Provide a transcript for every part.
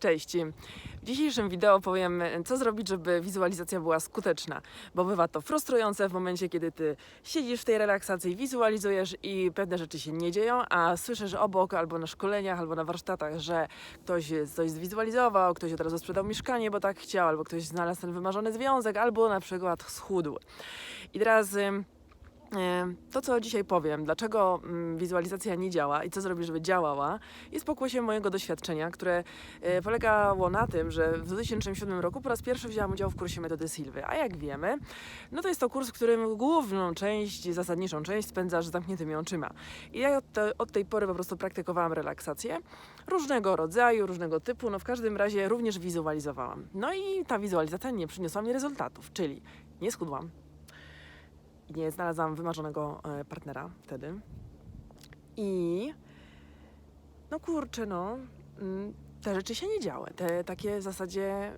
Cześć. W dzisiejszym wideo powiem, co zrobić, żeby wizualizacja była skuteczna, bo bywa to frustrujące w momencie, kiedy ty siedzisz w tej relaksacji, wizualizujesz i pewne rzeczy się nie dzieją, a słyszysz obok albo na szkoleniach, albo na warsztatach, że ktoś coś zwizualizował, ktoś od razu sprzedał mieszkanie, bo tak chciał, albo ktoś znalazł ten wymarzony związek, albo na przykład schudł. I teraz... To, co dzisiaj powiem, dlaczego mm, wizualizacja nie działa i co zrobić, żeby działała, jest pokłosiem mojego doświadczenia, które e, polegało na tym, że w 2007 roku po raz pierwszy wzięłam udział w kursie metody Silwy. A jak wiemy, no to jest to kurs, w którym główną część, zasadniczą część spędzasz z zamkniętymi oczyma. I ja od, te, od tej pory po prostu praktykowałam relaksację różnego rodzaju, różnego typu, no w każdym razie również wizualizowałam. No i ta wizualizacja nie przyniosła mi rezultatów, czyli nie schudłam, nie znalazłam wymarzonego e, partnera wtedy. I no kurczę, no. mm, Te rzeczy się nie działy. Te takie w zasadzie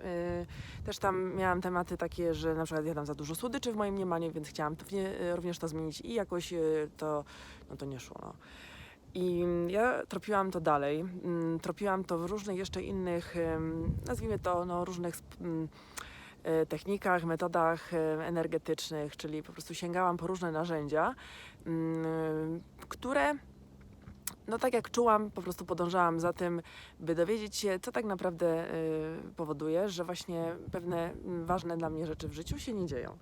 y, też tam miałam tematy takie, że na przykład jadam za dużo słodyczy w moim mniemaniu, więc chciałam to, nie- również to zmienić i jakoś y, to, no to nie szło. No. I mm, ja tropiłam to dalej. mm, Tropiłam to w różnych jeszcze innych, ym, nazwijmy to, no, różnych e, technikach, metodach e, energetycznych, czyli po prostu sięgałam po różne narzędzia, mm, które no tak jak czułam, po prostu podążałam za tym, by dowiedzieć się, co tak naprawdę y, powoduje, że właśnie pewne mm, ważne dla mnie rzeczy w życiu się nie dzieją.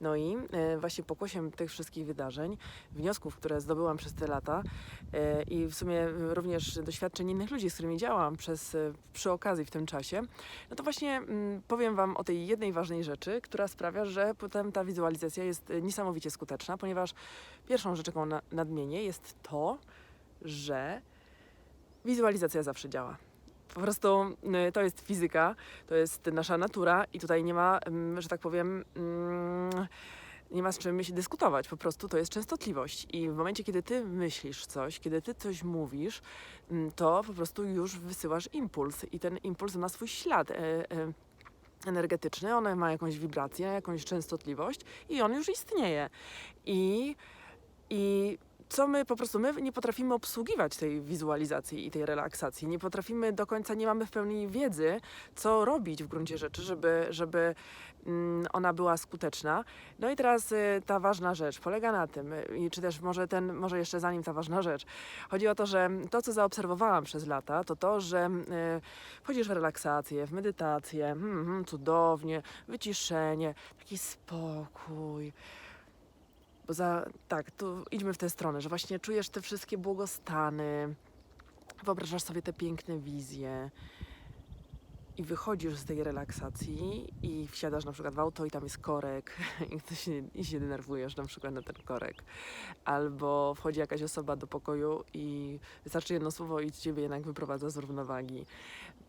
No i y, właśnie pokłosiem tych wszystkich wydarzeń, wniosków, które zdobyłam przez te lata y, i w sumie również doświadczeń innych ludzi, z którymi działam przez, przy okazji w tym czasie, no to właśnie mm, powiem Wam o tej jednej ważnej rzeczy, która sprawia, że potem ta wizualizacja jest niesamowicie skuteczna, ponieważ pierwszą rzecz, jaką na, nadmienię, jest to, że wizualizacja zawsze działa. Po prostu y, to jest fizyka, to jest nasza natura i tutaj nie ma, ym, że tak powiem, ym, nie ma z czym się dyskutować. Po prostu to jest częstotliwość. I w momencie, kiedy ty myślisz coś, kiedy ty coś mówisz, ym, to po prostu już wysyłasz impuls i ten impuls ma swój ślad. e, e, energetyczny, ona ma jakąś wibrację, jakąś częstotliwość i on już istnieje. I, i co my po prostu, my nie potrafimy obsługiwać tej wizualizacji i tej relaksacji. Nie potrafimy do końca, nie mamy w pełni wiedzy, co robić w gruncie rzeczy, żeby, żeby mm, ona była skuteczna. No i teraz y, ta ważna rzecz polega na tym, y, czy też może ten, może jeszcze zanim ta ważna rzecz, chodzi o to, że to, co zaobserwowałam przez lata, to to, że y, wchodzisz w relaksację, w medytację, hmm, cudownie, wyciszenie, taki spokój. Bo za, tak, tu idźmy w tę stronę, że właśnie czujesz te wszystkie błogostany, wyobrażasz sobie te piękne wizje i wychodzisz z tej relaksacji i wsiadasz na przykład w auto i tam jest korek i, się, i się denerwujesz na przykład na ten korek. Albo wchodzi jakaś osoba do pokoju i wystarczy jedno słowo i ciebie jednak wyprowadza z równowagi.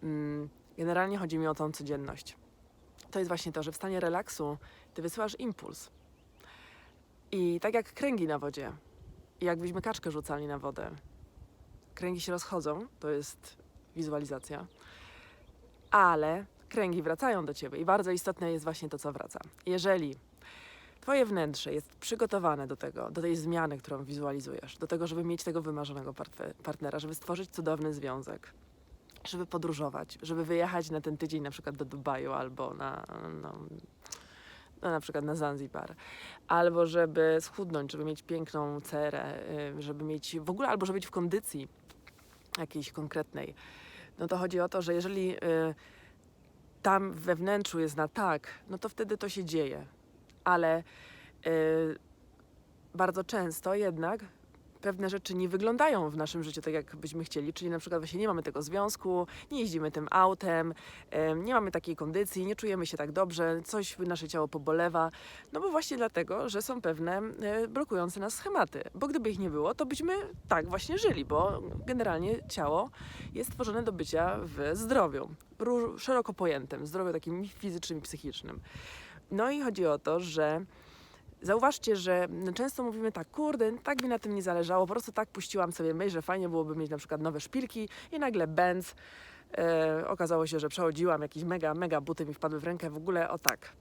Mm, Generalnie chodzi mi o tą codzienność. To jest właśnie to, że w stanie relaksu ty wysyłasz impuls. I tak jak kręgi na wodzie, jakbyśmy kaczkę rzucali na wodę, kręgi się rozchodzą, to jest wizualizacja, ale kręgi wracają do ciebie i bardzo istotne jest właśnie to, co wraca. Jeżeli twoje wnętrze jest przygotowane do tego, do tej zmiany, którą wizualizujesz, do tego, żeby mieć tego wymarzonego partnera, żeby stworzyć cudowny związek, żeby podróżować, żeby wyjechać na ten tydzień na przykład do Dubaju albo na, no, no, na przykład na Zanzibar, albo żeby schudnąć, żeby mieć piękną cerę, y, żeby mieć w ogóle, albo żeby być w kondycji jakiejś konkretnej, no to chodzi o to, że jeżeli y, tam we wnętrzu jest na tak, no to wtedy to się dzieje. Ale y, bardzo często jednak pewne rzeczy nie wyglądają w naszym życiu tak, jak byśmy chcieli, czyli na przykład właśnie nie mamy tego związku, nie jeździmy tym autem, em, nie mamy takiej kondycji, nie czujemy się tak dobrze, coś nasze ciało pobolewa, no bo właśnie dlatego, że są pewne e, blokujące nas schematy, bo gdyby ich nie było, to byśmy tak właśnie żyli, bo generalnie ciało jest stworzone do bycia w zdrowiu, szeroko pojętym, zdrowiu takim fizycznym i psychicznym. No i chodzi o to, że Zauważcie, że często mówimy tak, kurde, tak mi na tym nie zależało, po prostu tak puściłam sobie myśl, że fajnie byłoby mieć na przykład nowe szpilki i nagle bęc, e, okazało się, że przechodziłam jakieś mega, mega buty mi wpadły w rękę, w ogóle o tak.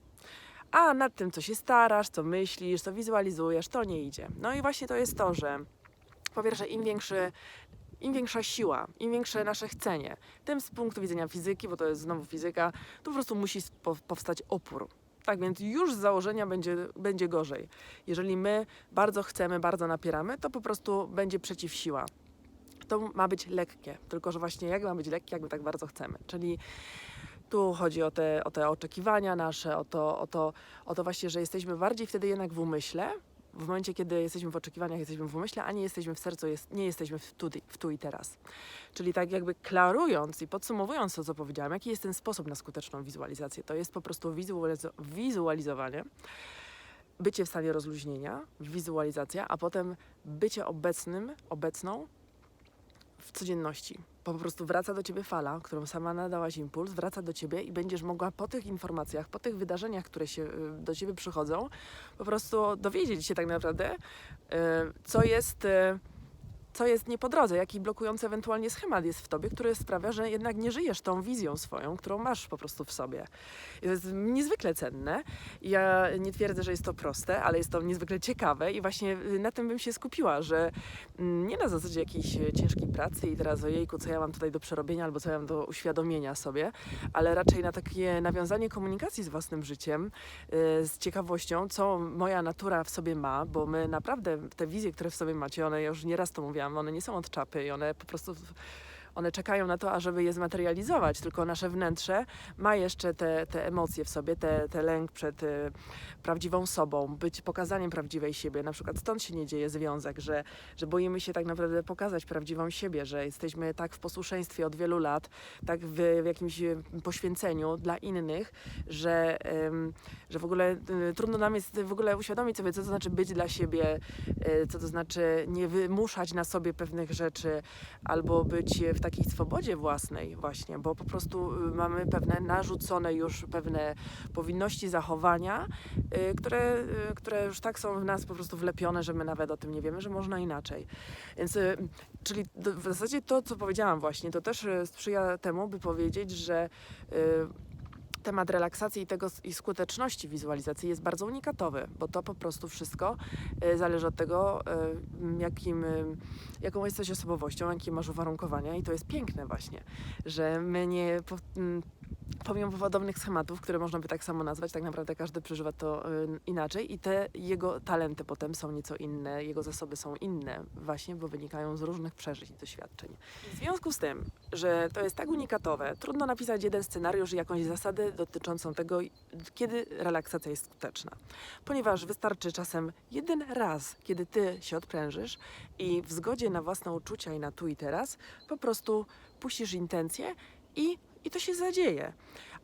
A nad tym, co się starasz, co myślisz, co wizualizujesz, to nie idzie. No i właśnie to jest to, że po pierwsze, im większy im większa siła, im większe nasze chcenie, tym z punktu widzenia fizyki, bo to jest znowu fizyka, to po prostu musi po- powstać opór. Tak więc już z założenia będzie, będzie gorzej. Jeżeli my bardzo chcemy, bardzo napieramy, to po prostu będzie przeciwsiła. To ma być lekkie, tylko że właśnie jak ma być lekkie, jak my tak bardzo chcemy. Czyli tu chodzi o te, o te oczekiwania nasze, o to, o, to, o to właśnie, że jesteśmy bardziej wtedy jednak w umyśle, w momencie, kiedy jesteśmy w oczekiwaniach, jesteśmy w umyśle, a nie jesteśmy w sercu, jest, nie jesteśmy w tu, w tu i teraz. Czyli tak jakby klarując i podsumowując to, co powiedziałam, jaki jest ten sposób na skuteczną wizualizację, to jest po prostu wizualizo- wizualizowanie, bycie w stanie rozluźnienia, wizualizacja, a potem bycie obecnym, obecną w codzienności. Po prostu wraca do ciebie fala, którą sama nadałaś impuls, wraca do ciebie i będziesz mogła po tych informacjach, po tych wydarzeniach, które się y, do ciebie przychodzą, po prostu dowiedzieć się tak naprawdę, y, co jest, y, co jest nie po drodze, jaki blokujący ewentualnie schemat jest w tobie, który sprawia, że jednak nie żyjesz tą wizją swoją, którą masz po prostu w sobie. To jest niezwykle cenne. Ja nie twierdzę, że jest to proste, ale jest to niezwykle ciekawe i właśnie y, na tym bym się skupiła, że mm, nie na zasadzie jakiejś e, ciężkiej pracy i teraz ojejku, co ja mam tutaj do przerobienia albo co ja mam do uświadomienia sobie, ale raczej na takie nawiązanie komunikacji z własnym życiem, y, z ciekawością, co moja natura w sobie ma, bo my naprawdę te wizje, które w sobie macie, one już nieraz to mówiłam, one nie są od czapy i one po prostu one czekają na to, ażeby je zmaterializować, tylko nasze wnętrze ma jeszcze te, te emocje w sobie, te, te lęk przed y, prawdziwą sobą, być pokazaniem prawdziwej siebie. Na przykład stąd się nie dzieje związek, że, że boimy się tak naprawdę pokazać prawdziwą siebie, że jesteśmy tak w posłuszeństwie od wielu lat, tak w, w jakimś y, poświęceniu dla innych, że, ym, że w ogóle y, trudno nam jest w ogóle uświadomić sobie, co to znaczy być dla siebie, y, co to znaczy nie wymuszać na sobie pewnych rzeczy, albo być w takiej swobodzie własnej właśnie, bo po prostu y, mamy pewne narzucone już pewne powinności zachowania, y, które, y, które już tak są w nas po prostu wlepione, że my nawet o tym nie wiemy, że można inaczej. Więc, czyli w zasadzie to, co powiedziałam właśnie, to też sprzyja temu, by powiedzieć, że temat relaksacji i tego i skuteczności wizualizacji jest bardzo unikatowy, bo to po prostu wszystko y, zależy od tego, y, jakim, y, jaką jesteś osobowością, jakie masz uwarunkowania i to jest piękne właśnie, że my nie pomimo podobnych schematów, które można by tak samo nazwać, tak naprawdę każdy przeżywa to y, inaczej i te jego talenty potem są nieco inne, jego zasoby są inne właśnie, bo wynikają z różnych przeżyć i doświadczeń. W związku z tym, że to jest tak unikatowe, trudno napisać jeden scenariusz i jakąś zasadę dotyczącą tego, kiedy relaksacja jest skuteczna. Ponieważ wystarczy czasem jeden raz, kiedy ty się odprężysz i w zgodzie na własne uczucia i na tu i teraz po prostu puścisz intencję i, i to się zadzieje.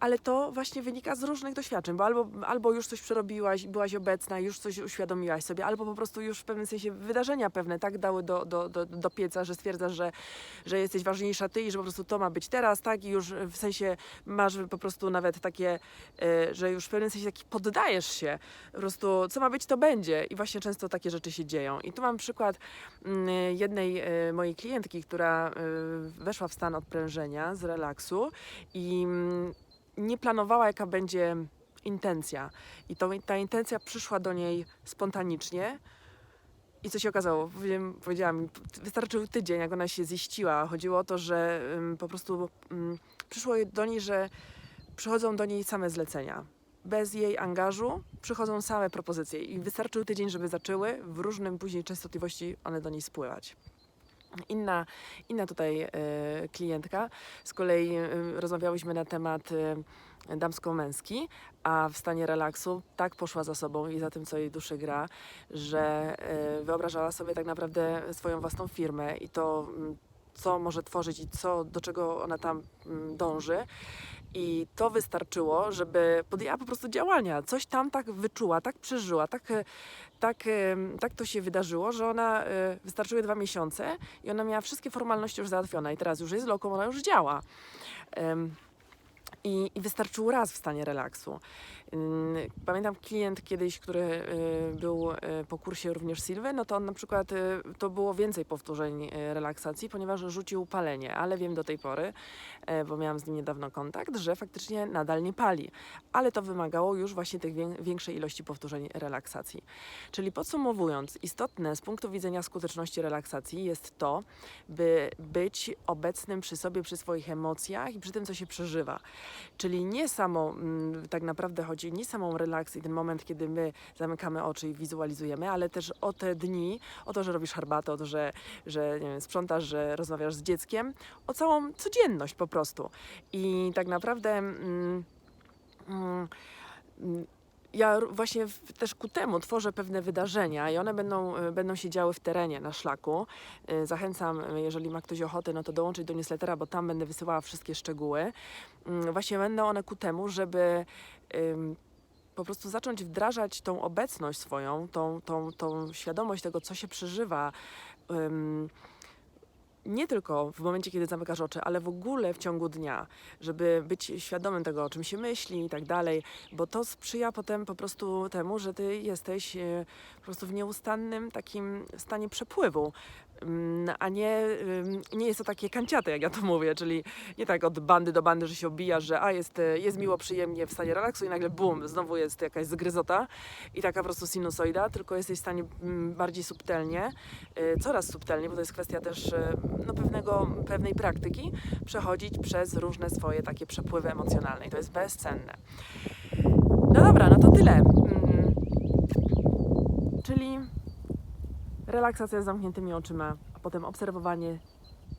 Ale to właśnie wynika z różnych doświadczeń, bo albo, albo już coś przerobiłaś, byłaś obecna, już coś uświadomiłaś sobie, albo po prostu już w pewnym sensie wydarzenia pewne tak dały do, do, do, do pieca, że stwierdzasz, że, że jesteś ważniejsza ty i że po prostu to ma być teraz, tak? I już w sensie masz po prostu nawet takie, e, że już w pewnym sensie taki poddajesz się, po prostu co ma być, to będzie. I właśnie często takie rzeczy się dzieją. I tu mam przykład mm, jednej e, mojej klientki, która e, weszła w stan odprężenia z relaksu i mm, nie planowała, jaka będzie intencja. I to, ta intencja przyszła do niej spontanicznie. I co się okazało? Powiem, powiedziała mi, wystarczył tydzień, jak ona się ziściła. Chodziło o to, że ym, po prostu ym, przyszło do niej, że przychodzą do niej same zlecenia. Bez jej angażu przychodzą same propozycje i wystarczył tydzień, żeby zaczęły w różnym później częstotliwości one do niej spływać. Inna, inna tutaj e, klientka, z kolei e, rozmawiałyśmy na temat e, damsko-męski, a w stanie relaksu tak poszła za sobą i za tym, co jej duszy gra, że wyobrażała sobie tak naprawdę swoją własną firmę i to, mm, co może tworzyć i co, do czego ona tam mm, dąży. I to wystarczyło, żeby podjęła po prostu działania. Coś tam tak wyczuła, tak przeżyła, tak, e, tak, em, tak to się wydarzyło, że ona e, wystarczyły dwa miesiące i ona miała wszystkie formalności już załatwione i teraz już jest loką, ona już działa. Em, i, i wystarczył raz w stanie relaksu. Ym, Pamiętam klient kiedyś, który y, był y, po kursie również Silwy, no to on na przykład y, to było więcej powtórzeń relaksacji, ponieważ rzucił palenie, ale wiem do tej pory, e, bo miałam z nim niedawno kontakt, że faktycznie nadal nie pali, ale to wymagało już właśnie tych wię- większej ilości powtórzeń relaksacji. Czyli podsumowując, istotne z punktu widzenia skuteczności relaksacji jest to, by być obecnym przy sobie, przy swoich emocjach i przy tym, co się przeżywa. Czyli nie samo, mm, tak naprawdę chodzi nie samą relaks i ten moment, kiedy my zamykamy oczy i wizualizujemy, ale też o te dni, o to, że robisz herbatę, o to, że, że wiem, sprzątasz, że rozmawiasz z dzieckiem, o całą codzienność po prostu. I tak naprawdę. Mm, mm, ja właśnie też ku temu tworzę pewne wydarzenia i one będą, y, będą się działy w terenie, na szlaku. Y, Zachęcam, y, jeżeli ma ktoś ochotę, no to dołączyć do newslettera, bo tam będę wysyłała wszystkie szczegóły. Mm, Właśnie będą one ku temu, żeby po prostu zacząć wdrażać tą obecność swoją, tą, tą, tą świadomość tego, co się przeżywa. Nie tylko w momencie, kiedy zamykasz oczy, ale w ogóle w ciągu dnia, żeby być świadomym tego, o czym się myśli i tak dalej, bo to sprzyja potem po prostu temu, że ty jesteś e, po prostu w nieustannym takim stanie przepływu, Mm, a nie, nie jest to takie kanciate, jak ja to mówię, czyli nie tak od bandy do bandy, że się obijasz, że a jest, e, jest miło, przyjemnie w stanie relaksu i nagle bum, znowu jest jakaś zgryzota i taka po prostu sinusoida, tylko jesteś w stanie mm, bardziej subtelnie, e, coraz subtelnie, bo to jest kwestia też no, pewnego, pewnej praktyki, przechodzić przez różne swoje takie przepływy emocjonalne i to jest bezcenne. No dobra, no to tyle. Mm, Czyli relaksacja z zamkniętymi oczyma, a potem obserwowanie,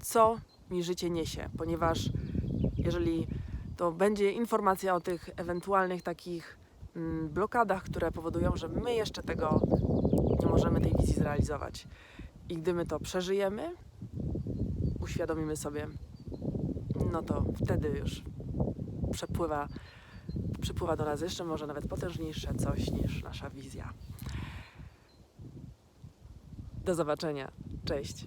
co mi życie niesie, ponieważ jeżeli to będzie informacja o tych ewentualnych takich mm, blokadach, które powodują, że my jeszcze tego nie możemy tej wizji zrealizować. I gdy my to przeżyjemy, uświadomimy sobie, no to wtedy już przepływa, przypływa do nas jeszcze może nawet potężniejsze coś niż nasza wizja. Do zobaczenia. Cześć.